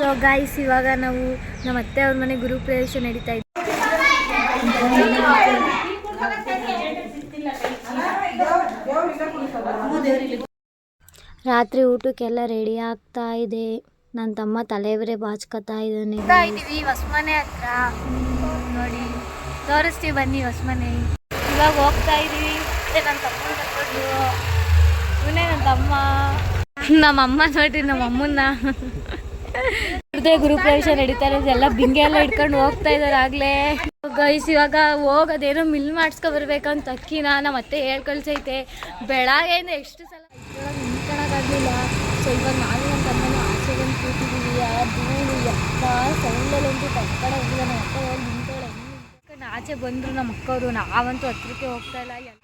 So guys ಇವಾಗ ನಾವು ನಮ್ಮ ಅತ್ತೆ ಅವ್ರ ಮನೆ ಗುರು ಪ್ರವೇಶ ನಡೀತಾ ಇದ್ದೀವಿ ರಾತ್ರಿ ಊಟಕ್ಕೆಲ್ಲ ರೆಡಿ ಆಗ್ತಾ ಇದೆ. ನನ್ನ ತಮ್ಮ ತಲೆಬರೆ ಬಾಚ್ಕೊತಾ ಇದ್ದಾನೆ. ಇದೀವಿ ಹೊಸ್ಮನೆ ಹತ್ರ. ನೋಡಿ, ತೋರಿಸ್ತೀವಿ ಬನ್ನಿ ಹೊಸ್ಮನೆ. ಇವಾಗ ಹೋಗ್ತಾ ಇದೀವಿ ನನ್ನ ತಮ್ಮ ಕರ್ಕೊಂಡು ಇವನೇ ನನ್ನ ತಮ್ಮ. ನಮ್ಮ ಅಮ್ಮ ನೋಡ್ರಿ ನಮ್ಮ ಅಮ್ಮನ್ನ ಹೃದಯ ಗುರುಪ್ರವೇಶ ನಡೀತಾ ಇರೋದು ಎಲ್ಲ ಬಿಂಗೆ ಎಲ್ಲ ಇಟ್ಕೊಂಡು ಹೋಗ್ತಾ ಇದಾರೆ ಆಗ್ಲೇ. ಗೈಸ್ ಇವಾಗ ಹೋಗೋದೇನೋ ಮಿಲ್ ಮಾಡಿಸ್ಕೊ ಬರ್ಬೇಕಂತ ಅಕ್ಕಿನ ನಮ್ಮ ಅತ್ತೆ ಹೇಳ್ಕೊಳ್ಸೈತೆ. ಬೆಳಗ್ಗೆ ಬೆಳಗ್ಗೆಯಿಂದ ಎಷ್ಟು ಸಲ ನಿಂತ್ಕೊಳಕ್ಕಾಗಲಿಲ್ಲ ಸೊ ಇವಾಗ ನಾನು ನಮ್ಮ ತಮ್ಮನ ಆಚೆ ಬಂದು ಕೂತಿದ್ದೀವಿ ಆ ಧೂಳು ಎಪ್ಪ ಸೌಂಡಲ್ಲಂತೂ ತಕ್ಕಡ ಹೋಗಿಲ್ಲ ನಮ್ಮ ಅಕ್ಕ ಹೋಗಿ ಹೆಂಗೆ ಆಚೆ ಬಂದರು ನಮ್ಮ ಅಕ್ಕವರು. ನಾವಂತೂ ಹತ್ರಕ್ಕೆ ಹೋಗ್ತಾ ಇಲ್ಲ. ಎಲ್ಲ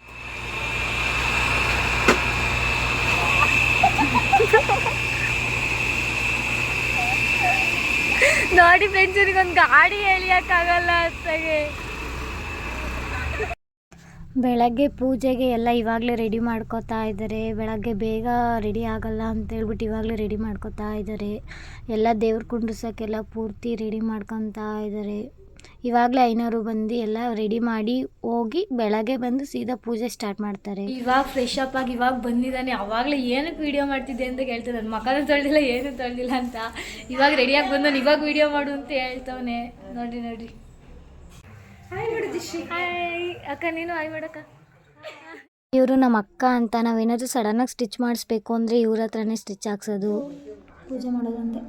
ನೋಡಿ ಫ್ರೆಂಡ್ಸ್ ಒಂದು ಗಾಡಿ ಎಳಿಯೋಕ್ಕಾಗಲ್ಲ ಅತ್ತಾಗೆ ಬೆಳಗ್ಗೆ ಪೂಜೆಗೆ ಎಲ್ಲ ಇವಾಗಲೇ ರೆಡಿ ಮಾಡ್ಕೋತಾ ಇದ್ದಾರೆ. ಬೆಳಗ್ಗೆ ಬೇಗ ರೆಡಿ ಆಗಲ್ಲ ಅಂತ ಹೇಳ್ಬಿಟ್ಟು ಇವಾಗಲೇ ರೆಡಿ ಮಾಡ್ಕೋತಾ ಇದ್ದಾರೆ. ಎಲ್ಲ ದೇವ್ರ ಕುಂಡ್ರಿಸೋಕ್ಕೆಲ್ಲ ಪೂರ್ತಿ ರೆಡಿ ಮಾಡ್ಕೊತಾ ಇದ್ದಾರೆ. ಇವಾಗಲೇ ಐನೂರು ಬಂದು ಎಲ್ಲ ರೆಡಿ ಮಾಡಿ ಹೋಗಿ ಬೆಳಗ್ಗೆ ಬಂದು ಸೀದಾ ಪೂಜೆ ಸ್ಟಾರ್ಟ್ ಮಾಡ್ತಾರೆ. ಇವಾಗ ಫ್ರೆಶ್ ಅಪ್ ಆಗಿ ಇವಾಗ ಬಂದಿದ್ದಾನೆ. ಅವಾಗಲೇ ಏನಕ್ಕೆ ವಿಡಿಯೋ ಮಾಡ್ತಿದ್ದೆ ಅಂತ ಕೇಳ್ತಾರೆ ನನ್ನ ಮಕ್ಕಳನ್ನ ತೊಳೆದಿಲ್ಲ ಏನು ತೊಳೆದಿಲ್ಲ ಅಂತ. ಇವಾಗ ರೆಡಿಯಾಗಿ ಬಂದು ಇವಾಗ ವಿಡಿಯೋ ಮಾಡು ಅಂತ ಹೇಳ್ತವನೆ. ನೋಡಿ ನೋಡಿ. ಹಾಯ್ ಅಕ್ಕ ನೀನು ಹಾಯ್ ಮಾಡಕ್ಕ. ಇವರು ನಮ್ಮ ಅಕ್ಕ ಅಂತ ನಾವೇನಾದರೂ ಸಡನ್ನಾಗಿ ಸ್ಟಿಚ್ ಮಾಡಿಸ್ಬೇಕು ಅಂದರೆ ಇವ್ರ ಹತ್ರನೇ ಸ್ಟಿಚ್ ಹಾಕ್ಸೋದು. ಪೂಜೆ ಮಾಡೋದಂತೆ.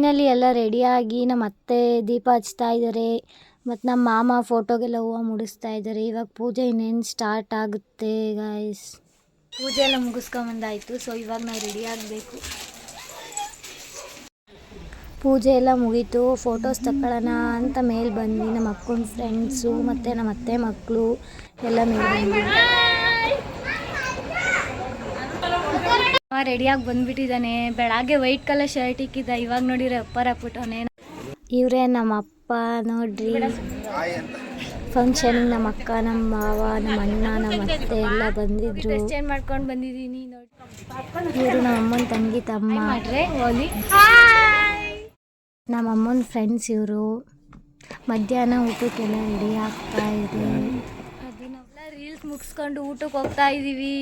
ಫೈನಲಿ ಎಲ್ಲ ರೆಡಿಯಾಗಿ ನಮ್ಮ ಅತ್ತೆ ದೀಪ ಹಚ್ತಾ ಇದ್ದಾರೆ. ಮತ್ತು ನಮ್ಮ ಮಾಮ ಫೋಟೋಗೆಲ್ಲ ಹೂವು ಮುಡಿಸ್ತಾ ಇದ್ದಾರೆ. ಇವಾಗ ಪೂಜೆ ಇನ್ನೇನು ಸ್ಟಾರ್ಟ್ ಆಗುತ್ತೆ ಗಾಯ್ಸ್ ಪೂಜೆ ಎಲ್ಲ ಮುಗಿಸ್ಕೊಂಬಂದಾಯಿತು ಸೊ ಇವಾಗ ನಾವು ರೆಡಿ ಆಗಬೇಕು. ಪೂಜೆ ಎಲ್ಲ ಮುಗೀತು. ಫೋಟೋಸ್ ತಗೊಳ್ಳೋಣ ಅಂತ ಮೇಲೆ ಬಂದ್ವಿ. ನಮ್ಮ ಅಕ್ಕನ ಫ್ರೆಂಡ್ಸು ಮತ್ತು ನಮ್ಮ ಅತ್ತೆ ಮಕ್ಕಳು ಎಲ್ಲ ಮೇಲೆ ಬಂದ್ವಿ. ರೆಡಿಯಾಗಿ ಬಂದ್ಬಿಟ್ಟಿದ್ದಾನೆ. ಬೆಳಗ್ಗೆ ವೈಟ್ ಕಲರ್ ಶರ್ಟ್ ಇಕ್ಕಿದ್ದ. ಇವಾಗ ನೋಡಿದ್ರೆ ಅಪ್ಪರ ಹಾಕ್ಬಿಟ್ಟವನೆ ಇವರೇ ನಮ್ಮ ಅಪ್ಪ ನೋಡ್ರಿ. ಫಂಕ್ಷನ್ ನಮ್ಮ ಅಕ್ಕ ನಮ್ಮ ಮಾವ ನಮ್ಮ ಅಣ್ಣ ನಮ್ಮ ಅತ್ತೆ ಎಲ್ಲ ಬಂದಿದ್ರು. ಚೇಂಜ್ ಮಾಡ್ಕೊಂಡು ಬಂದಿದ್ದೀನಿ ನೋಡಿ ಇವರು ನಮ್ಮ ಅಮ್ಮನ ತಂಗಿ ತಮ್ಮ. ನಮ್ಮ ಅಮ್ಮನ ಫ್ರೆಂಡ್ಸ್ ಇವರು. ಮಧ್ಯಾಹ್ನ ಊಟಕ್ಕೆಲ್ಲ ರೆಡಿ ಆಗ್ತಾ ಇದೆ. ಅದನ್ನೆಲ್ಲ ರೀಲ್ಸ್ ಮುಗಿಸ್ಕೊಂಡು ಊಟಕ್ಕೆ ಹೋಗ್ತಾ ಇದ್ದೀವಿ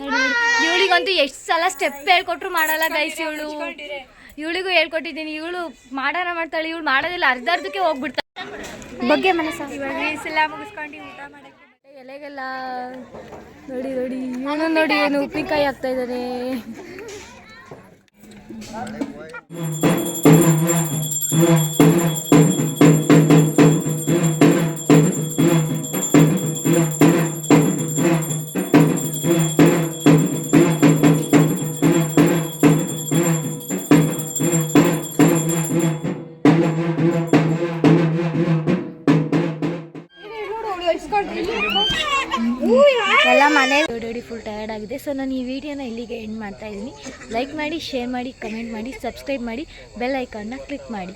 ನೋಡಿ ಇವಳಿಗಂತೂ ಎಷ್ಟು ಸಲ ಸ್ಟೆಪ್ ಹೇಳ್ಕೊಟ್ರು ಮಾಡಲ್ಲ ಗೈಸ್ ಇವಳು. ಇವಳಿಗೂ ಹೇಳ್ಕೊಟ್ಟಿದ್ದೀನಿ ಇವಳು ಮಾಡಾರ ಮಾಡ್ತಾಳೆ ಇವಳು ಮಾಡೋದಿಲ್ಲ ಅರ್ಧ ಅರ್ಧಕ್ಕೆ ಹೋಗ್ಬಿಡ್ತಾಳೆ. ಬಗ್ಗೆ ಮನಸ್ಸು? ಇವಾಗ ಮುಗಿಸ್ಕೊಂಡು ಊಟ ಮಾಡಕ್ಕೆ ಎಲೆಗೆಲ್ಲ ನೋಡಿ ನೋಡಿ ಇವನು ನೋಡಿ ಏನು ಉಪ್ಪಿನಕಾಯಿ ಆಗ್ತಾ ಇದ್ದಾನೆ. ಎಲ್ಲ ಮನೆ ಓಡೋಡಿ ಫುಲ್ ಟಯರ್ಡ್ ಆಗಿದೆ. ಸೊ ನಾನು ಈ ವಿಡಿಯೋನ ಇಲ್ಲಿಗೆ ಎಂಡ್ ಮಾಡ್ತಾ ಇದ್ದೀನಿ. ಲೈಕ್ ಮಾಡಿ ಶೇರ್ ಮಾಡಿ ಕಮೆಂಟ್ ಮಾಡಿ ಸಬ್ಸ್ಕ್ರೈಬ್ ಮಾಡಿ ಬೆಲ್ ಐಕಾನ್ನ ಕ್ಲಿಕ್ ಮಾಡಿ.